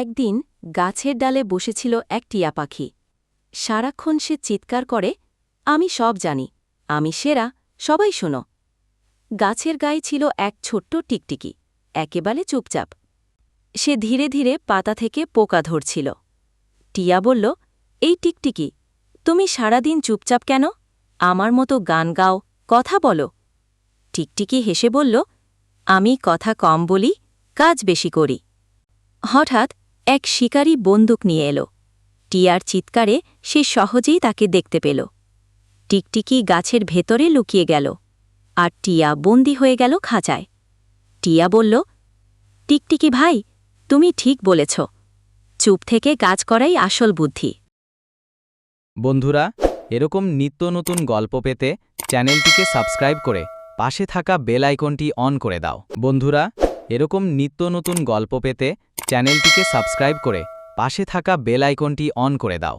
একদিন গাছের ডালে বসেছিল এক টিয়া পাখি। সারাক্ষণ সে চিৎকার করে, আমি সব জানি, আমি সেরা, সবাই শোনো। গাছের গায়ে ছিল এক ছোট্ট টিকটিকি, একেবারে চুপচাপ। সে ধীরে ধীরে পাতা থেকে পোকা ধরছিল। টিয়া বলল, এই টিকটিকি, তুমি সারাদিন চুপচাপ কেন? আমার মতো গান গাও, কথা বলো। টিকটিকি হেসে বলল, আমি কথা কম বলি, কাজ বেশি করি। হঠাৎ এক শিকারী বন্দুক নিয়ে এলো। টিয়ার চিৎকারে সে সহজেই তাকে দেখতে পেল। টিকটিকি গাছের ভেতরে লুকিয়ে গেল আর টিয়া বন্দি হয়ে গেল খাঁচায়। টিয়া বলল, টিকটিকি ভাই, তুমি ঠিক বলেছ। চুপ থেকে কাজ করাই আসল বুদ্ধি। বন্ধুরা, এরকম নিত্য নতুন গল্প পেতে চ্যানেলটিকে সাবস্ক্রাইব করে পাশে থাকা বেল আইকনটি অন করে দাও। বন্ধুরা এরকম নিত্য নতুন গল্প পেতে চ্যানেলটিকে সাবস্ক্রাইব করে পাশে থাকা বেল আইকনটি অন করে দাও।